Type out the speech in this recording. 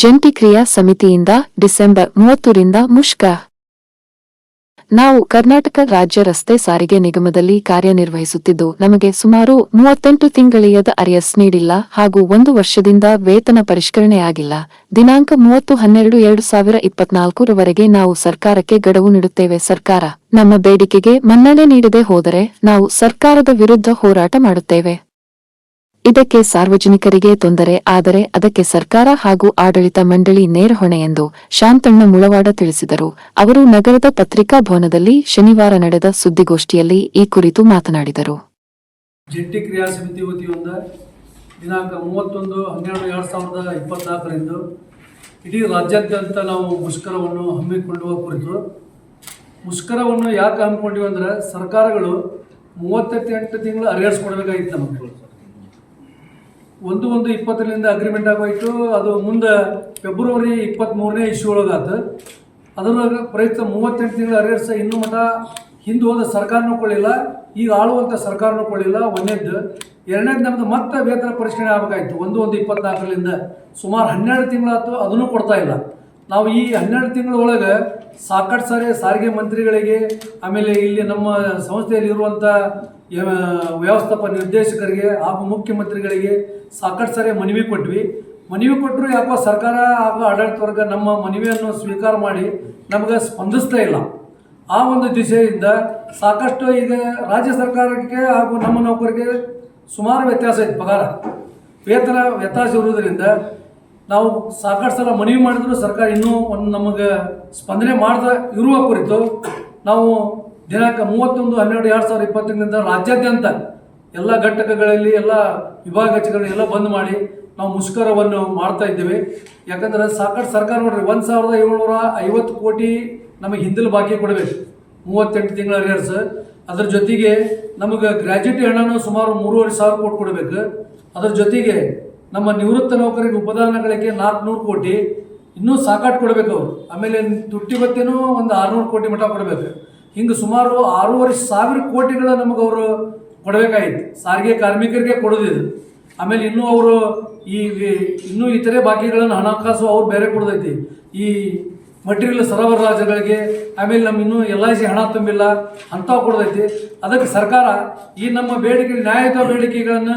ಜಂಟಿ ಕ್ರಿಯಾ ಸಮಿತಿಯಿಂದ ಡಿಸೆಂಬರ್ ಮೂವತ್ತರಿಂದ ಮುಷ್ಕ. ನಾವು ಕರ್ನಾಟಕ ರಾಜ್ಯ ರಸ್ತೆ ಸಾರಿಗೆ ನಿಗಮದಲ್ಲಿ ಕಾರ್ಯನಿರ್ವಹಿಸುತ್ತಿದ್ದು, ನಮಗೆ ಸುಮಾರು ಮೂವತ್ತೆಂಟು ತಿಂಗಳಿಯದ ಅರಿಯಸ್ ನೀಡಿಲ್ಲ ಹಾಗೂ ಒಂದು ವರ್ಷದಿಂದ ವೇತನ ಪರಿಷ್ಕರಣೆಯಾಗಿಲ್ಲ. ದಿನಾಂಕ ಮೂವತ್ತು ಹನ್ನೆರಡು ಎರಡು ಸಾವಿರ ಇಪ್ಪತ್ನಾಲ್ಕರವರೆಗೆ ನಾವು ಸರ್ಕಾರಕ್ಕೆ ಗಡುವು ನೀಡುತ್ತೇವೆ. ಸರ್ಕಾರ ನಮ್ಮ ಬೇಡಿಕೆಗೆ ಮನ್ನಣೆ ನೀಡದೆ ಹೋದರೆ ನಾವು ಸರ್ಕಾರದ ವಿರುದ್ಧ ಹೋರಾಟ ಮಾಡುತ್ತೇವೆ. ಇದಕ್ಕೆ ಸಾರ್ವಜನಿಕರಿಗೆ ತೊಂದರೆ, ಆದರೆ ಅದಕ್ಕೆ ಸರ್ಕಾರ ಹಾಗೂ ಆಡಳಿತ ಮಂಡಳಿ ನೇರ ಹೊಣೆ ಎಂದು ಶಾಂತಣ್ಣ ಮುಳವಾಡ ತಿಳಿಸಿದರು. ಅವರು ನಗರದ ಪತ್ರಿಕಾ ಭವನದಲ್ಲಿ ಶನಿವಾರ ನಡೆದ ಸುದ್ದಿಗೋಷ್ಠಿಯಲ್ಲಿ ಈ ಕುರಿತು ಮಾತನಾಡಿದರು. ಜಂಟಿ ಕ್ರಿಯಾ ಸಮಿತಿ ವತಿಯಿಂದ ದಿನಾಂಕ ಮೂವತ್ತೊಂದು, ಹನ್ನೆರಡು, ಎರಡು ಸಾವಿರದ ಇಪ್ಪತ್ನಾಲ್ಕರಂದು ಇಡೀ ರಾಜ್ಯಾದ್ಯಂತ ನಾವು ಮುಷ್ಕರವನ್ನು ಹಮ್ಮಿಕೊಳ್ಳುವ ಕುರಿತು, ಮುಷ್ಕರವನ್ನು ಯಾಕೆ ಹಮ್ಮಿಕೊಂಡಿವಿ ಅಂದ್ರೆ ಸರ್ಕಾರಗಳು ಮೂವತ್ತೆಂಟು ತಿಂಗಳು ಅರಿಯರ್ಸ್ ನಮ್ಮ ಒಂದು ಒಂದು ಇಪ್ಪತ್ತರಿಂದ ಅಗ್ರಿಮೆಂಟ್ ಆಗೋಯ್ತು. ಅದು ಮುಂದೆ ಫೆಬ್ರವರಿ ಇಪ್ಪತ್ತ್ಮೂರನೇ ಇಶ್ಯೂ ಒಳಗಾತು ಅದರ ಪ್ರಯುಕ್ತ ಮೂವತ್ತೆಂಟು ತಿಂಗಳು ಅರಿಯರ್ಸ್ ಇನ್ನೂ ಮಠ ಹಿಂದೆ ಹೋದ ಸರ್ಕಾರನೂ ಕೊಳ್ಳಿಲ್ಲ ಈಗ ಆಳುವಂಥ ಸರ್ಕಾರನೂ ಕೊಳ್ಳಿಲ್ಲ ಒಂದೇದ್ದು ಎರಡನೇದು ನಮ್ಮದು ಮತ್ತೆ ವೇತನ ಪರಿಷ್ಕರಣೆ ಆಗಬೇಕಾಯ್ತು. ಒಂದು ಒಂದು ಇಪ್ಪತ್ನಾಲ್ಕರಿಂದ. ಸುಮಾರು ಹನ್ನೆರಡು ತಿಂಗಳಾಯ್ತು ಅದನ್ನು ಕೊಡ್ತಾ ಇಲ್ಲ. ನಾವು ಈ ಹನ್ನೆರಡು ತಿಂಗಳ ಒಳಗೆ ಸಾಕಷ್ಟು ಸಾರಿ ಸಾರಿಗೆ ಮಂತ್ರಿಗಳಿಗೆ, ಆಮೇಲೆ ಇಲ್ಲಿ ನಮ್ಮ ಸಂಸ್ಥೆಯಲ್ಲಿ ಇರುವಂಥ ವ್ಯವಸ್ಥಾಪಕ ನಿರ್ದೇಶಕರಿಗೆ ಹಾಗೂ ಮುಖ್ಯಮಂತ್ರಿಗಳಿಗೆ ಸಾಕಷ್ಟು ಸಾರಿ ಮನವಿ ಕೊಟ್ವಿ. ಮನವಿ ಕೊಟ್ಟರು ಯಾಕೋ ಸರ್ಕಾರ ಹಾಗೂ ಆಡಳಿತ ವರ್ಗ ನಮ್ಮ ಮನವಿಯನ್ನು ಸ್ವೀಕಾರ ಮಾಡಿ ನಮಗೆ ಸ್ಪಂದಿಸ್ತಾ ಇಲ್ಲ. ಆ ಒಂದು ದಿಶೆಯಿಂದ ಸಾಕಷ್ಟು ಈಗ ರಾಜ್ಯ ಸರ್ಕಾರಕ್ಕೆ ಹಾಗೂ ನಮ್ಮ ನೌಕರಿಗೆ ಸುಮಾರು ವ್ಯತ್ಯಾಸ ಐತೆ ಪಗಾರ. ವೇತನ, ವ್ಯತ್ಯಾಸ ಇರುವುದರಿಂದ ನಾವು ಸಾಕಷ್ಟು ಸಲ ಮನವಿ ಮಾಡಿದ್ರು ಸರ್ಕಾರ ಇನ್ನೂ ಒಂದು ನಮಗೆ ಸ್ಪಂದನೆ ಮಾಡದ ಇರುವ ಕುರಿತು ನಾವು ದಿನಾಂಕ ಮೂವತ್ತೊಂದು, ಹನ್ನೆರಡು, ಎರಡು ಸಾವಿರದ ಇಪ್ಪತ್ತೊಂದರಿಂದ ರಾಜ್ಯಾದ್ಯಂತ ಎಲ್ಲ ಘಟಕಗಳಲ್ಲಿ, ಎಲ್ಲ ವಿಭಾಗ ಎಲ್ಲ ಬಂದ್ ಮಾಡಿ ನಾವು ಮುಷ್ಕರವನ್ನು ಮಾಡ್ತಾ ಇದ್ದೇವೆ. ಯಾಕಂದ್ರೆ ಸಾಕಷ್ಟು ಸರ್ಕಾರ ನೋಡ್ರಿ, ಒಂದು ಸಾವಿರದ ಏಳ್ನೂರ ಐವತ್ತು ಕೋಟಿ ನಮಗೆ ಹಿಂದಿಲು ಬಾಕಿ ಕೊಡಬೇಕು. ಮೂವತ್ತೆಂಟು ತಿಂಗಳ ರೇರ್ಸ್ ಅದ್ರ ಜೊತೆಗೆ ನಮಗೆ ಗ್ರ್ಯಾಜುಯೇಟಿ ಹಣನೂ ಸುಮಾರು ಮೂರುವರೆ ಸಾವಿರ ಕೋಟಿ ಕೊಡಬೇಕು. ಅದ್ರ ಜೊತೆಗೆ ನಮ್ಮ ನಿವೃತ್ತ ನೌಕರಿಗೆ ಉಪದಾನಗಳಿಗೆ ನಾಲ್ಕುನೂರು ಕೋಟಿ, ಇನ್ನೂ ಸಾಕಾಟ್ ಕೊಡಬೇಕು ಅವರು. ಆಮೇಲೆ ತುಟ್ಟಿ ಭತ್ತೆನೂ ಒಂದು ಆರುನೂರು ಕೋಟಿ ಮಠ ಕೊಡಬೇಕು. ಹಿಂಗೆ ಸುಮಾರು ಆರೂವರೆ ಸಾವಿರ ಕೋಟಿಗಳ ನಮಗೆ ಅವರು ಕೊಡಬೇಕಾಗಿತ್ತು. ಸಾರಿಗೆ ಕಾರ್ಮಿಕರಿಗೆ ಕೊಡೋದಿದೆ. ಆಮೇಲೆ ಇನ್ನೂ ಅವರು ಈ ಇನ್ನೂ ಇತರೆ ಬಾಕಿಗಳನ್ನು ಹಣಕಾಸು ಅವ್ರು ಬೇರೆ ಕೊಡೋದೈತಿ. ಈ ಮಟೀರಿಯಲ್ ಸರಬರಾಜುಗಳಿಗೆ ಆಮೇಲೆ ನಮ್ಮ ಇನ್ನೂ ಎಲ್ ಐ ಸಿ ಹಣ ತುಂಬಿಲ್ಲ, ಅಂಥವು ಕೊಡೋದೈತಿ. ಅದಕ್ಕೆ ಸರ್ಕಾರ ಈ ನಮ್ಮ ಬೇಡಿಕೆ, ನ್ಯಾಯಯುತ ಬೇಡಿಕೆಗಳನ್ನು